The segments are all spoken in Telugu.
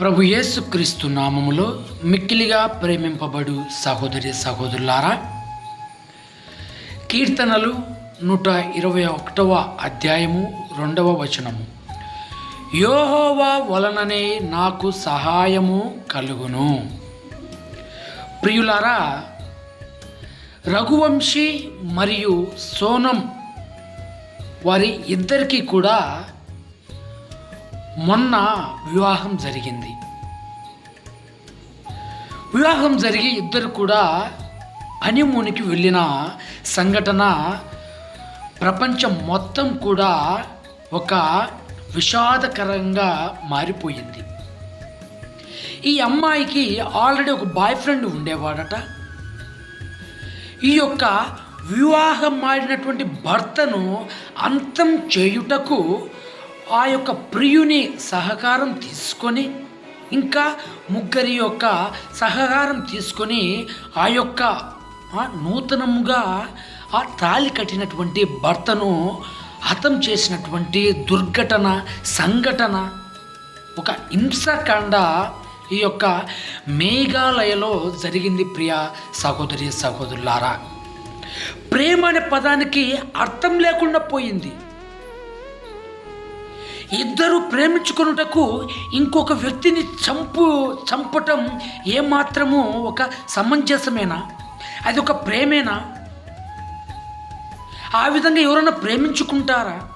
ప్రభు యేసుక్రీస్తు నామములో మిక్కిలిగా ప్రేమింపబడు సహోదరి సహోదరులారా కీర్తనలు నూట ఇరవై ఒకటవ అధ్యాయము రెండవ వచనము. యోహోవా వలననే నాకు సహాయము కలుగును. ప్రియులారా రఘువంశీ మరియు సోనం వారి ఇద్దరికీ కూడా మొన్న వివాహం జరిగింది. వివాహం జరిగి ఇద్దరు కూడా హనీమూన్కి వెళ్ళిన సంఘటన ప్రపంచం మొత్తం కూడా ఒక విషాదకరంగా మారిపోయింది. ఈ అమ్మాయికి ఆల్రెడీ ఒక బాయ్ ఫ్రెండ్ ఉండేవాడట. ఈ యొక్క వివాహం మాడినటువంటి భర్తను అంతం చేయుటకు ఆ యొక్క ప్రియుని సహకారం తీసుకొని ఇంకా ముగ్గురి యొక్క సహకారం తీసుకొని ఆ యొక్క నూతనముగా ఆ తాళి కట్టినటువంటి భర్తను హతం చేసినటువంటి దుర్ఘటన సంఘటన ఒక హింసకాండ ఈ యొక్క మేఘాలయలో జరిగింది ప్రియ సహోదరి సహోదరులారా. ప్రేమ అనే పదానికి అర్థం లేకుండా పోయింది. ఇద్దరు ప్రేమించుకొనుటకు ఇంకొక వ్యక్తిని చంపు చంపటం ఏమాత్రము ఒక సమంజసమేనా? అది ఒక ప్రేమేనా? ఆ విధంగా ఎవరైనా ప్రేమించుకుంటారా?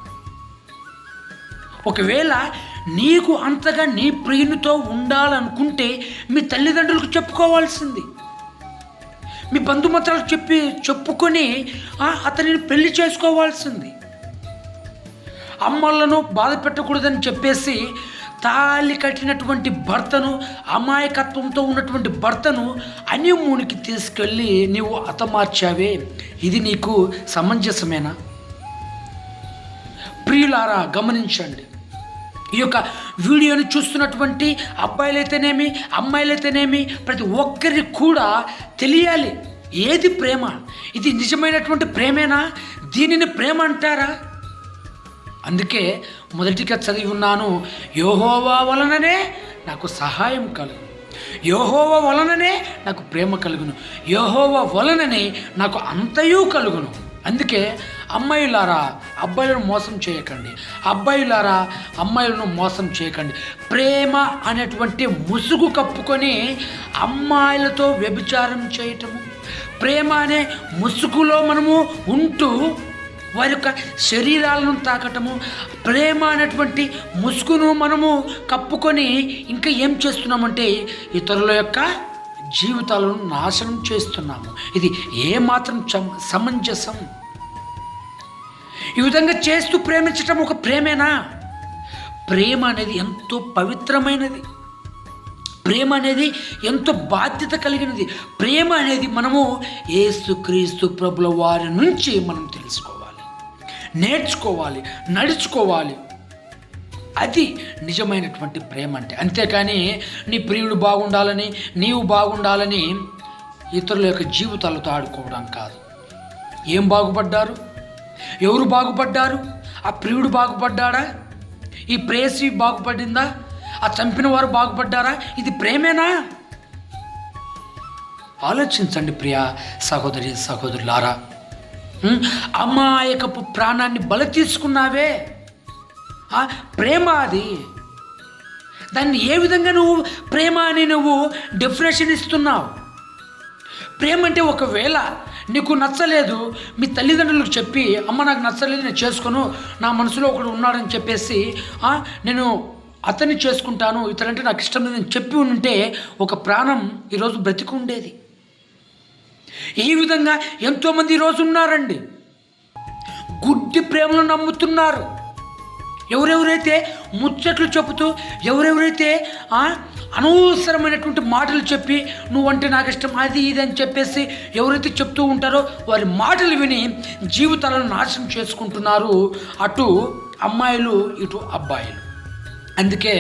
ఒకవేళ నీకు అంతగా నీ ప్రియునితో ఉండాలనుకుంటే మీ తల్లిదండ్రులకు చెప్పుకోవాల్సింది. మీ బంధుమిత్రాలకు చెప్పి చెప్పుకొని అతనిని పెళ్ళి చేసుకోవాల్సింది. అమ్మలను బాధ పెట్టకూడదని చెప్పేసి తాళి కట్టినటువంటి భర్తను అమాయకత్వంతో ఉన్నటువంటి భర్తను అన్యమూనికి తీసుకెళ్ళి నీవు హతమార్చావే. ఇది నీకు సమంజసమేనా? ప్రియులారా గమనించండి. ఈ యొక్క వీడియోని చూస్తున్నటువంటి అబ్బాయిలైతేనేమి అమ్మాయిలైతేనేమి ప్రతి ఒక్కరికి కూడా తెలియాలి. ఏది ప్రేమ? ఇది నిజమైనటువంటి ప్రేమేనా? దీనిని ప్రేమ అంటారా? అందుకే మొదటిగా చదివి ఉన్నాను యోహోవా వలననే నాకు సహాయం కలుగు యోహోవ వలననే నాకు ప్రేమ కలుగును. యోహోవ వలననే నాకు అంతయు కలుగును. అందుకే అమ్మాయిలారా అబ్బాయిలను మోసం చేయకండి. అబ్బాయిలారా అమ్మాయిలను మోసం చేయకండి. ప్రేమ అనేటువంటి ముసుగు కప్పుకొని అమ్మాయిలతో వ్యభిచారం చేయటము. ప్రేమ అనే ముసుగులో మనము ఉంటూ వారి యొక్క శరీరాలను తాకటము ప్రేమ అనేటువంటి ముసుగును మనము కప్పుకొని ఇంకా ఏం చేస్తున్నామంటే ఇతరుల యొక్క జీవితాలను నాశనం చేస్తున్నాము. ఇది ఏమాత్రం సమంజసం. ఈ విధంగా చేస్తూ ప్రేమించటం ఒక ప్రేమేనా? ప్రేమ అనేది ఎంతో పవిత్రమైనది. ప్రేమ అనేది ఎంతో బాధ్యత కలిగినది. ప్రేమ అనేది మనము ఏసుక్రీస్తు ప్రభుల వారి నుంచి మనం తెలుసుకోవాలి. నేర్చుకోవాలి నడుచుకోవాలి. అది నిజమైనటువంటి ప్రేమ అంటే. అంతేకాని నీ ప్రియుడు బాగుండాలని నీవు బాగుండాలని ఇతరుల యొక్క జీవితాలతో ఆడుకోవడం కాదు. ఏం బాగుపడ్డారు? ఎవరు బాగుపడ్డారు? ఆ ప్రియుడు బాగుపడ్డాడా? ఈ ప్రేసి బాగుపడిందా? ఆ చంపిన వారు బాగుపడ్డారా? ఇది ప్రేమేనా? ఆలోచించండి ప్రియ సహోదరి సహోదరులారా. అమాయకపు ప్రాణాన్ని బల తీసుకున్నావే. ప్రేమ అది. దాన్ని ఏ విధంగా నువ్వు ప్రేమ అని నువ్వు డెఫినేషన్ ఇస్తున్నావు? ప్రేమ అంటే ఒకవేళ నీకు నచ్చలేదు మీ తల్లిదండ్రులకు చెప్పి అమ్మ నాకు నచ్చలేదు నేను చేసుకోను నా మనసులో ఒకడు ఉన్నాడని చెప్పేసి నేను అతన్ని చేసుకుంటాను ఇతరంటే నాకు ఇష్టం లేదని చెప్పి ఉంటే ఒక ప్రాణం ఈరోజు బ్రతికి ఉండేది. ఈ విధంగా ఎంతోమంది ఈరోజు ఉన్నారండి గుడ్డి ప్రేమను నమ్ముతున్నారు. ఎవరెవరైతే ముచ్చట్లు చెబుతూ ఎవరెవరైతే అనవసరమైనటువంటి మాటలు చెప్పి నువ్వంటే నాకు ఇష్టం అది ఇది అని చెప్పేసి ఎవరైతే చెప్తూ ఉంటారో వారి మాటలు విని జీవితాలను నాశనం చేసుకుంటున్నారు. అటు అమ్మాయిలు ఇటు అబ్బాయిలు. అందుకే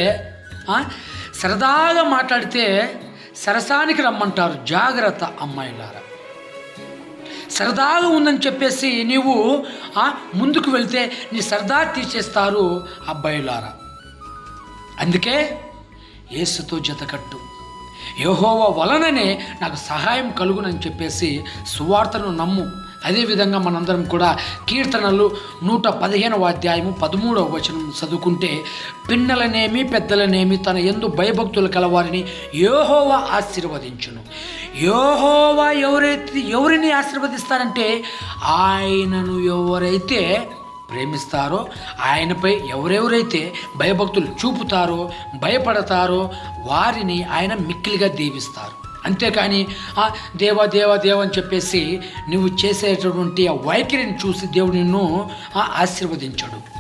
సరదాగా మాట్లాడితే సరసానికి రమ్మంటారు జాగ్రత్త అమ్మాయిలారా. సరదాగా ఉందని చెప్పేసి నీవు ముందుకు వెళ్తే నీ సరదా తీసేస్తారు అబ్బాయిలారా. అందుకే ఏసుతో జతకట్టు యహోవ వలననే నాకు సహాయం కలుగునని చెప్పేసి సువార్తను నమ్ము. అదేవిధంగా మనందరం కూడా కీర్తనలు నూట పదిహేనవ అధ్యాయము పదమూడవ వచనం చదువుకుంటే పిన్నలనేమి పెద్దలనేమి తన ఎందు భయభక్తులు కలవారిని యోహోవా ఆశీర్వదించును. యోహోవా ఎవరైతే ఎవరిని ఆశీర్వదిస్తారంటే ఆయనను ఎవరైతే ప్రేమిస్తారో ఆయనపై ఎవరెవరైతే భయభక్తులు చూపుతారో భయపడతారో వారిని ఆయన మిక్కిలిగా దీవిస్తారు. అంతేకాని "ఆ, దేవా దేవా అని చెప్పేసి నువ్వు చేసేటటువంటి ఆ వైఖరిని చూసి దేవుడు నిన్ను ఆశీర్వదించడు.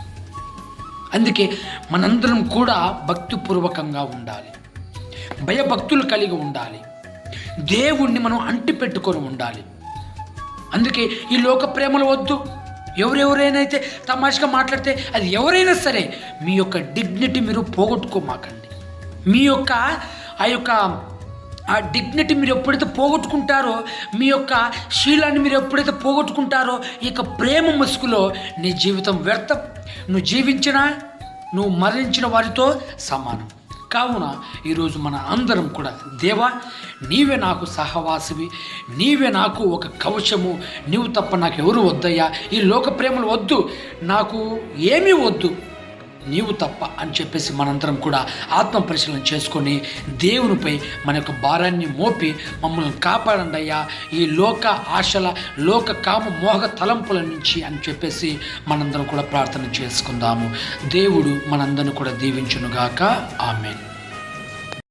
అందుకే మనందరం కూడా భక్తిపూర్వకంగా ఉండాలి. భయభక్తులు కలిగి ఉండాలి. దేవుణ్ణి మనం అంటిపెట్టుకొని ఉండాలి. అందుకే ఈ లోక ప్రేమలు వద్దు. ఎవరెవరైనైతే అయితే తమాషగా మాట్లాడితే అది ఎవరైనా సరే మీ యొక్క డిగ్నిటీ మీరు పోగొట్టుకోమాకండి. మీ యొక్క ఆ యొక్క ఆ డిగ్నిటీ మీరు ఎప్పుడైతే పోగొట్టుకుంటారో మీ యొక్క శీలాన్ని మీరు ఎప్పుడైతే పోగొట్టుకుంటారో ఇక ప్రేమ ముసుగులో నీ జీవితం వ్యర్థం. నువ్వు జీవించిన నువ్వు మరణించిన వారితో సమానం. కావున ఈరోజు మన అందరం కూడా దేవా నీవే నాకు సహవాసివి నీవే నాకు ఒక కవచము నీవు తప్ప నాకు ఎవరు వద్దయ్యా. ఈ లోక ప్రేమలు వద్దు నాకు ఏమీ వద్దు. నీవు తప్ప అని చెప్పేసి మనందరం కూడా ఆత్మ పరిశీలన చేసుకొని దేవునిపై మన యొక్క భారాన్ని మోపి మమ్మల్ని కాపాడండి అయ్యా ఈ లోక ఆశల లోక కామ మోహ తలంపుల నుంచి అని చెప్పేసి మనందరం కూడా ప్రార్థన చేసుకుందాము. దేవుడు మనందరిని కూడా దీవించునుగాక. ఆమెను.